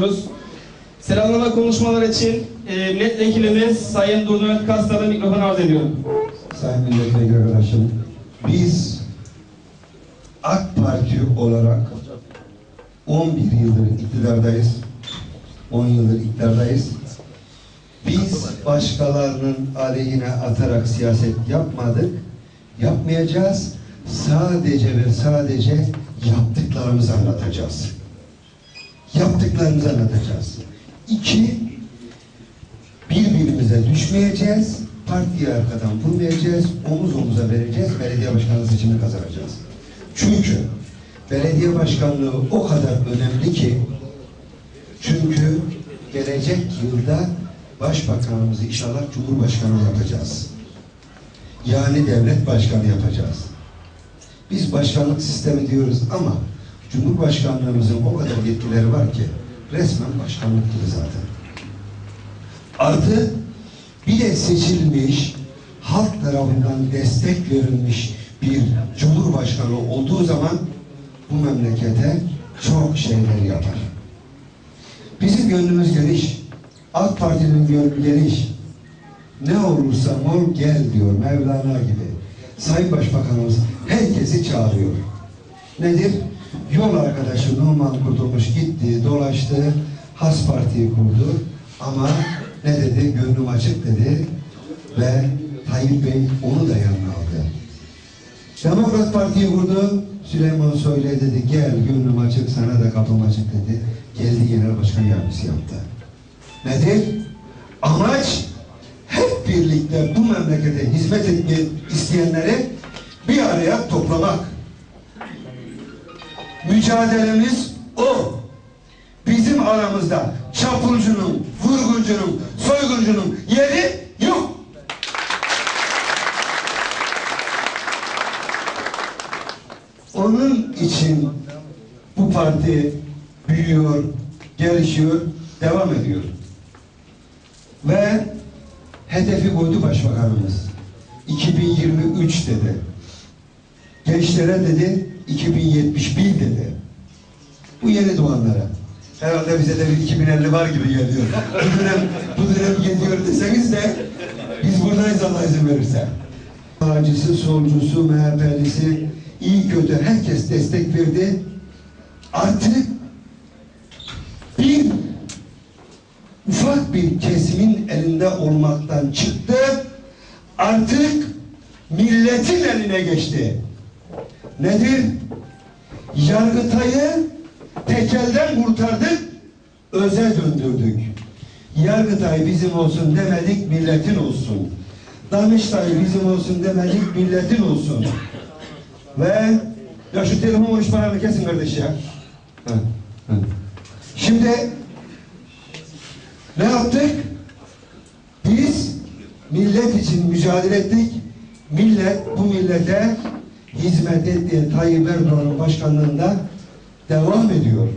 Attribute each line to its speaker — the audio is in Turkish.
Speaker 1: ediyoruz. Selamlama konuşmalar için e, milletvekilimiz Sayın Durmurat Kastar'a mikrofon arz ediyorum.
Speaker 2: Sayın milletvekili arkadaşım, biz AK Parti olarak 11 yıldır iktidardayız. 10 yıldır iktidardayız. Biz başkalarının aleyhine atarak siyaset yapmadık, yapmayacağız. Sadece ve sadece yaptıklarımızı anlatacağız. Yaptıklarımızı anlatacağız. İki, birbirimize düşmeyeceğiz, partiye arkadan vurmayacağız, omuz omuza vereceğiz, belediye başkanlığı seçimini kazanacağız. Çünkü belediye başkanlığı o kadar önemli ki, çünkü gelecek yılda başbakanımızı inşallah cumhurbaşkanı yapacağız. Yani devlet başkanı yapacağız. Biz başkanlık sistemi diyoruz ama Cumhurbaşkanlığımızın o kadar yetkileri var ki resmen başkanlık zaten. Artı bir de seçilmiş, halk tarafından destek verilmiş bir cumhurbaşkanı olduğu zaman bu memlekete çok şeyler yapar. Bizim gönlümüz geniş. AK Parti'nin gönlü geniş. Ne olursa ol gel diyor Mevlana gibi. Sayın Başbakanımız herkesi çağırıyor. Nedir? Yol arkadaşı Numan Kurtulmuş gitti, dolaştı, Has Parti'yi kurdu. Ama ne dedi? Gönlüm açık dedi. Ve Tayyip Bey onu da yanına aldı. Demokrat Parti'yi kurdu. Süleyman Soylu dedi gel gönlüm açık sana da kapım açık dedi. Geldi genel başkan yardımcısı yaptı. Nedir? Amaç hep birlikte bu memlekete hizmet etmeyi isteyenleri bir araya toplamak. Mücadelemiz o. Bizim aramızda çapulcunun, vurguncunun, soyguncunun yeri yok. Onun için bu parti büyüyor, gelişiyor, devam ediyor. Ve hedefi koydu başbakanımız. 2023 dedi. Gençlere dedi 2071 dedi. Bu yeni doğanlara. Herhalde bize de bir 2050 var gibi geliyor. Bu dönem, bu dönem geliyor deseniz de biz buradayız Allah izin verirse. Sağcısı, solcusu, MHP'lisi, iyi kötü herkes destek verdi. Artık bir ufak bir kesimin elinde olmaktan çıktı. Artık milletin eline geçti. Nedir? Yargıtay'ı tekelden kurtardık, öze döndürdük. Yargıtay bizim olsun demedik, milletin olsun. Danıştay bizim olsun demedik, milletin olsun. Ve ya şu telefon konuşmalarını kesin kardeş ya. Şimdi ne yaptık? Biz millet için mücadele ettik. Millet bu millete hizmet ettiği Tayyip Erdoğan'ın başkanlığında devam ediyor.